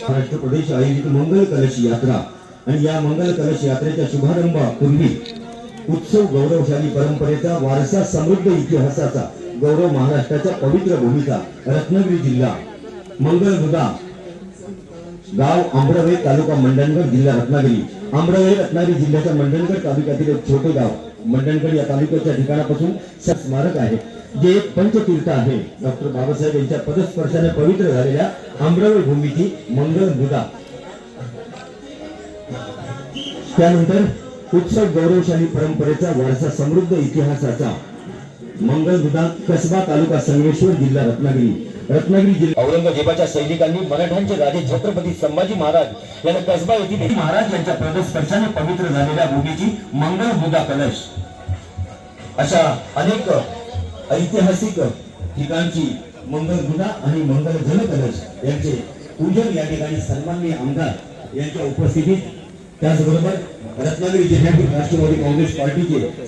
महाराष्ट्र प्रदेश आयोजित मंगल कलश यात्रा आणि या मंगल कलश यात्रेच्या शुभारंभापूर्वी उत्सव गौरवशाली परंपरेचा वारसा समृद्ध इतिहासाचा गौरव महाराष्ट्राच्या पवित्र भूमीचा रत्नागिरी जिल्हा मंगल मृदा गाव आंबरवे तालुका मंडणगड जिल्हा रत्नागिरी. आंबरवे रत्नागिरी जिल्ह्याच्या मंडणगड तालुक्यातील एक छोटे गाव. मंडणगड या तालुक्याच्या ठिकाणापासून स्मारक आहे जे एक पंचतीर्थ आहे. डॉक्टर बाबासाहेब यांच्या पदस्पर्शाने पवित्र झालेल्या आंब्रवळ भूमीची मंगल मृदा. त्यानंतर उत्सव गौरवशाली परंपरेचा वारसा समृद्ध इतिहासाचा मंगल मंगलदुधा कसबा तालुका संगमेश्वर जिल्हा रत्नागिरी. रत्नागिरी जिल्हा औरंगजेबाच्या सैनिकांनी मराठ्यांचे राजे छत्रपती संभाजी महाराज यांना कसबा येथील महाराज यांच्या पदस्पर्शाने पवित्र झालेल्या भूमीची मंगल मंगलबुधा कलश. अशा अनेक ऐतिहासिक ठिकाणची मंगल मंगलबुधा आणि मंगल जल कलश यांचे पूजन या ठिकाणी सन्माननीय आमदार यांच्या उपस्थितीत. त्याचबरोबर रत्नागिरी जिल्ह्यातील राष्ट्रवादी काँग्रेस पार्टीचे